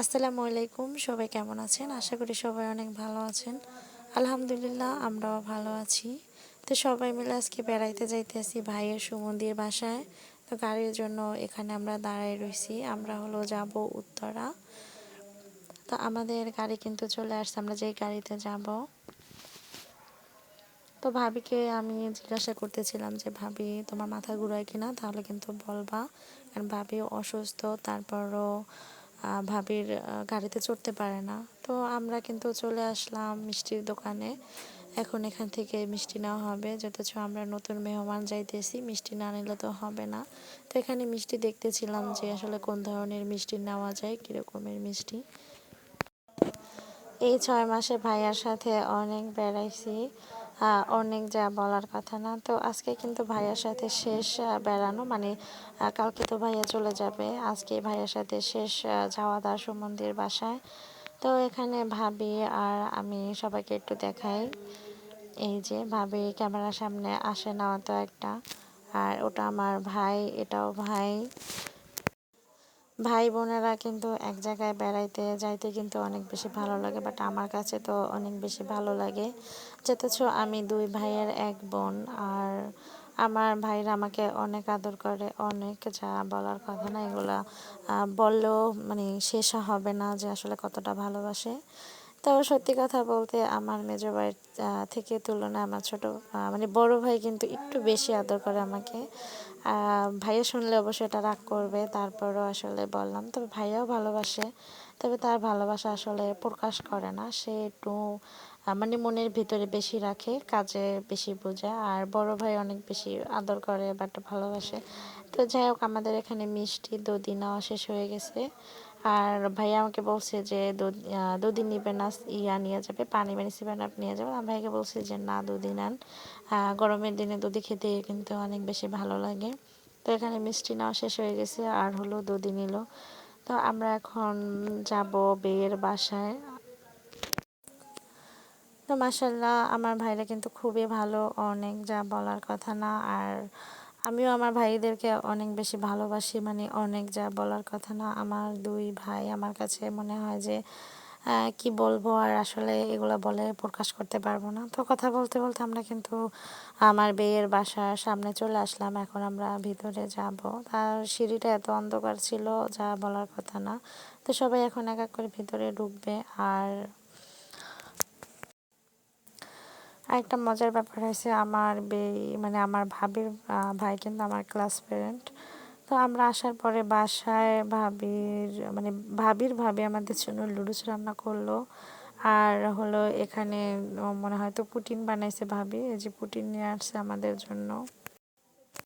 আসসালামু আলাইকুম, সবাই কেমন আছেন? আশা করি সবাই অনেক ভালো আছেন। আলহামদুলিল্লাহ, আমরাও ভালো আছি। তো সবাই মিলে আজকে বেড়াইতে যাইতেছি ভাইয়ের সুমন্দির বাসায়। তো গাড়ির জন্য এখানে আমরা দাঁড়ায় রয়েছি আমরা হলো যাব উত্তরা। তো আমাদের গাড়ি কিন্তু চলে আসছে, আমরা যেই গাড়িতে যাব। তো ভাবিকে আমি জিজ্ঞাসা করতেছিলাম যে, ভাবি, তোমার মাথা ঘুরায় কিনা? তাহলে কিন্তু বলবা। কারণ ভাবি অসুস্থ, তারপরও ভাবির গাড়িতে চড়তে পারে না। তো আমরা কিন্তু চলে আসলাম মিষ্টির দোকানে। এখন এখান থেকে মিষ্টি নেওয়া হবে। যথেচ্ছ আমরা নতুন মেহমান যাইতেছি, মিষ্টি না নিলে তো হবে না। তো এখানে মিষ্টি দেখতেছিলাম যে আসলে কোন ধরনের মিষ্টি নেওয়া যায়, কীরকমের মিষ্টি। এই ছয় মাসে ভাইয়ার সাথে অনেক বেড়াইছি অনেক যা বলার কথা না। তো আজকে কিন্তু ভাইয়ার সাথে শেষ বেড়ানো। মানে কালকে তো ভাইয়া চলে যাবে। আজকে ভাইয়ার সাথে শেষ যাওয়া দাস মন্দির বাসায়। তো এখানে ভাবি আর আমি সবাইকে একটু দেখাই। এই যে ভাবি, ক্যামেরার সামনে আসে না তো একটা। আর ওটা আমার ভাই, এটাও ভাই। ভাই বোনেরা কিন্তু এক জায়গায় বেড়াইতে, যাইতে কিন্তু অনেক বেশি ভালো লাগে বাট আমার কাছে তো অনেক বেশি ভালো লাগে। যেতেছ আমি দুই ভাইয়ের এক বোন, আর আমার ভাইরা আমাকে অনেক আদর করে, অনেক যা বলার কথা না, এগুলা বললেও মানে শেষ হবে না যে আসলে কতটা ভালোবাসে। তো সত্যি কথা বলতে আমার মেজো ভাইয়ের থেকে তুলনায় আমার ছোট মানে বড় ভাই কিন্তু একটু বেশি আদর করে আমাকে। ভাইয়া শুনলে অবশ্যই এটা রাগ করবে, তারপরও আসলে বললাম, তবে ভাইয়াও ভালোবাসে, তবে তার ভালোবাসা আসলে প্রকাশ করে না। সে একটু মানে মনের ভিতরে বেশি রাখে, কাজে বেশি বোঝে, আর বড় ভাই অনেক বেশি আদর করে বাট ভালোবাসে। তো যাই হোক, আমাদের এখানে মিষ্টি, দুধি নেওয়া শেষ হয়ে গেছে। আর ভাইয়া আমাকে বলছে যে দুদিন নিবে না, ইয়া নিয়ে যাবে, পানি পানি সেভেন আপ নিয়ে যাবে। আমি ভাইকে বলছি যে, না দুদিন আন গরমের দিনে দুধি খেতে কিন্তু অনেক বেশি ভালো লাগে। তো এখানে মিষ্টি নেওয়া শেষ হয়ে গেছে, আর হলো দুদিন নিল। তো আমরা এখন যাব বিয়ের বাসায়। তো মাসাল্লাহ আমার ভাইরা কিন্তু খুবই ভালো। অনেক যা বলার কথা না। আর আমিও আমার ভাইদেরকে অনেক বেশি ভালোবাসি। মানে অনেক যা বলার কথা না। আমার দুই ভাই আমার কাছে মনে হয় যে কি বলব? আর আসলে এগুলো বলে প্রকাশ করতে পারব না। তো কথা বলতে বলতে আমরা কিন্তু আমার বিয়ের বাসার সামনে চলে আসলাম। এখন আমরা ভিতরে যাব। তার সিঁড়িটা এত অন্ধকার ছিল যা বলার কথা না। তো সবাই এখন এক এক করে ভিতরে ঢুকবে। আর আরেকটা মজার ব্যাপার হয়েছে, আমার বে মানে আমার ভাবির ভাই কিন্তু আমার ক্লাস ফ্রেন্ড তো আমরা আসার পরে বাসায় ভাবির মানে ভাবির ভাবি আমাদের জন্য লুডুস রান্না করল। আর হলো এখানে মনে হয় তো পুটিন বানাইছে ভাবি, এই যে পুটিন নিয়ে আসছে আমাদের জন্য।